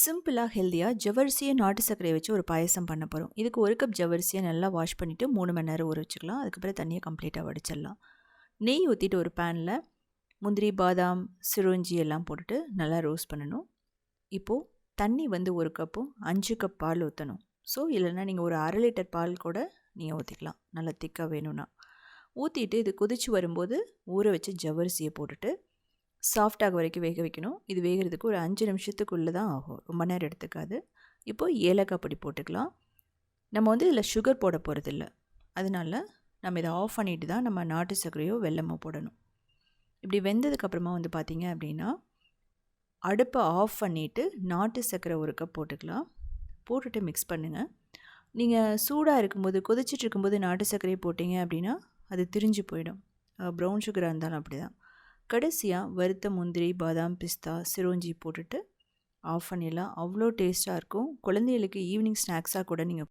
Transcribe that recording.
சிம்பிளாக ஹெல்த்தியாக ஜவரிசியை நாட்டு சர்க்கரையை வச்சு ஒரு பாயசம் பண்ண போகிறோம் இதுக்கு ஒரு கப் ஜவ்வரிசியை நல்லா வாஷ் பண்ணிவிட்டு மூணு மணி நேரம் ஊற வச்சுக்கலாம். அதுக்கப்புறம் தண்ணியை கம்ப்ளீட்டாக வடிச்சிடலாம். நெய் ஊற்றிட்டு ஒரு பேனில் முந்திரி பாதாம் சிரோஞ்சி எல்லாம் போட்டுட்டு நல்லா ரோஸ்ட் பண்ணணும். இப்போது தண்ணி வந்து ஒரு கப்பும் அஞ்சு கப் பால் ஊற்றணும் ஸோ இல்லைன்னா நீங்கள் ஒரு அரை லிட்டர் பால் கூட நீங்கள் ஊற்றிக்கலாம் நல்லா திக்காக வேணும்னா. ஊற்றிட்டு இது கொதிச்சு வரும்போது ஊற வச்சு ஜவரிசியை போட்டுட்டு சாஃப்டாக வரைக்கும் வேக வைக்கணும். இது வேகிறதுக்கு ஒரு அஞ்சு நிமிஷத்துக்குள்ளே தான் ஆகும். ரொம்ப நேரம் எடுத்துக்காது. இப்போது ஏலக்காய் பொடி போட்டுக்கலாம். நம்ம வந்து இதில் சுகர் போட போகிறதில்ல அதனால நம்ம இதை ஆஃப் பண்ணிட்டு தான் நம்ம நாட்டு சர்க்கரையோ வெல்லமோ போடணும். இப்படி வெந்ததுக்கப்புறமா வந்து பார்த்திங்க அப்படின்னா அடுப்பை ஆஃப் பண்ணிவிட்டு நாட்டு சர்க்கரை ஒரு கப் போட்டுக்கலாம். போட்டுட்டு மிக்ஸ் பண்ணுங்கள் நீங்கள் சூடாக இருக்கும்போது கொதிச்சிட்டு இருக்கும்போது நாட்டு சர்க்கரையை போட்டிங்க அப்படின்னா அது திரிஞ்சு போயிடும். ப்ரௌன் சுகராக இருந்தாலும் அப்படி தான் கடைசியாக வறுத்த முந்திரி பாதாம் பிஸ்தா சிரோஞ்சி போட்டுட்டு ஆஃப் பண்ணிடலாம். அவ்வளோ டேஸ்ட்டாக இருக்கும். குழந்தைகளுக்கு ஈவினிங் ஸ்நாக்ஸாக கூட நீங்கள்